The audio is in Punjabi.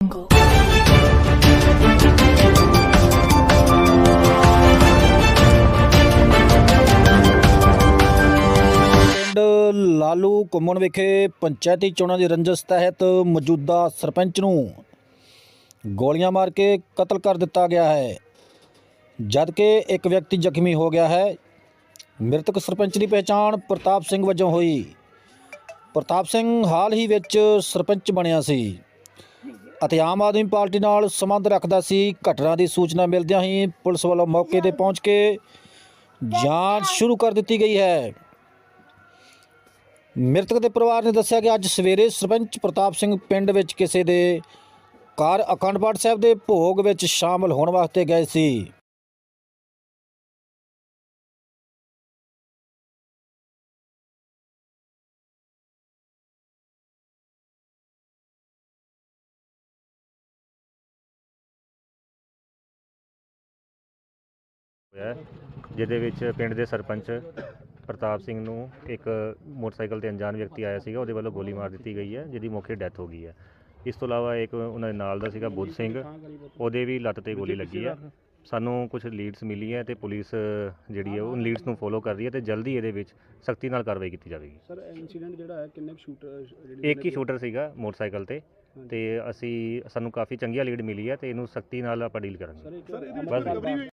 ਪਿੰਡ ਲਾਲੂ ਘੁੰਮਣ ਵਿਖੇ ਪੰਚਾਇਤੀ ਚੋਣਾਂ ਦੀ ਰੰਜਸ ਤਹਿਤ ਮੌਜੂਦਾ ਸਰਪੰਚ ਨੂੰ ਗੋਲੀਆਂ ਮਾਰ ਕੇ ਕਤਲ ਕਰ ਦਿੱਤਾ ਗਿਆ ਹੈ। ਜਦਕਿ ਇੱਕ ਵਿਅਕਤੀ ਜ਼ਖਮੀ ਹੋ ਗਿਆ ਹੈ, ਮ੍ਰਿਤਕ ਸਰਪੰਚ ਦੀ ਪਹਿਚਾਣ ਪ੍ਰਤਾਪ ਸਿੰਘ ਵਜੋਂ ਹੋਈ। ਪ੍ਰਤਾਪ ਸਿੰਘ ਹਾਲ ਹੀ ਵਿੱਚ ਸਰਪੰਚ ਬਣਿਆ ਸੀ। ਅਤੇ ਆਮ ਆਦਮੀ ਪਾਰਟੀ ਨਾਲ ਸੰਬੰਧ ਰੱਖਦਾ ਸੀ। ਘਟਨਾ ਦੀ ਸੂਚਨਾ ਮਿਲਦਿਆਂ ਹੀ ਪੁਲਿਸ ਵੱਲੋਂ ਮੌਕੇ ਤੇ ਪਹੁੰਚ ਕੇ ਜਾਂਚ ਸ਼ੁਰੂ ਕਰ ਦਿੱਤੀ ਗਈ ਹੈ। ਮ੍ਰਿਤਕ ਦੇ ਪਰਿਵਾਰ ਨੇ ਦੱਸਿਆ ਕਿ ਅੱਜ ਸਵੇਰੇ ਸਰਪੰਚ ਪ੍ਰਤਾਪ ਸਿੰਘ ਪਿੰਡ ਵਿੱਚ ਕਿਸੇ ਦੇ ਕਾਰ ਅਖੰਡ ਪਾਠ ਸਾਹਿਬ ਦੇ ਭੋਗ ਵਿੱਚ ਸ਼ਾਮਲ ਹੋਣ ਵਾਸਤੇ ਗਏ ਸੀ। ਹੋਇਆ ਜਿਹਦੇ ਵਿੱਚ ਪਿੰਡ ਦੇ ਸਰਪੰਚ ਪ੍ਰਤਾਪ ਸਿੰਘ ਨੂੰ ਇੱਕ ਮੋਟਰਸਾਈਕਲ ਤੇ ਅਣਜਾਣ ਵਿਅਕਤੀ ਆਇਆ ਸੀਗਾ ਉਹਦੇ ਵੱਲੋਂ ਗੋਲੀ ਮਾਰ ਦਿੱਤੀ ਗਈ ਹੈ ਜਿਹਦੀ ਮੌਕੇ ਡੈਥ ਹੋ ਗਈ ਹੈ। ਇਸ ਤੋਂ ਇਲਾਵਾ ਇੱਕ ਉਹਨਾਂ ਦੇ ਨਾਲ ਦਾ ਸੀਗਾ ਬੁੱਧ ਸਿੰਘ ਉਹਦੇ ਵੀ ਲੱਤ ਤੇ ਗੋਲੀ ਲੱਗੀ ਹੈ। ਸਾਨੂੰ ਕੁਝ ਲੀਡਸ ਮਿਲੀ ਹੈ ਤੇ ਪੁਲਿਸ ਜਿਹੜੀ ਹੈ ਉਹ ਲੀਡਸ ਨੂੰ ਫੋਲੋ ਕਰ ਰਹੀ ਹੈ ਤੇ ਜਲਦੀ ਇਹਦੇ ਵਿੱਚ ਸਖਤੀ ਨਾਲ ਕਾਰਵਾਈ ਕੀਤੀ ਜਾਵੇਗੀ। ਸਰ ਇਨਸੀਡੈਂਟ ਜਿਹੜਾ ਹੈ ਕਿੰਨੇ ਸ਼ੂਟਰ ਜਿਹੜੇ ਇੱਕ ਹੀ ਸ਼ੂਟਰ ਸੀਗਾ ਮੋਟਰਸਾਈਕਲ ਤੇ ਤੇ ਅਸੀਂ ਸਾਨੂੰ ਕਾਫੀ ਚੰਗੀਆਂ ਲੀਡ ਮਿਲੀ ਹੈ ਤੇ ਇਹਨੂੰ ਸਖਤੀ ਨਾਲ ਆਪਾਂ ਡੀਲ ਕਰਾਂਗੇ।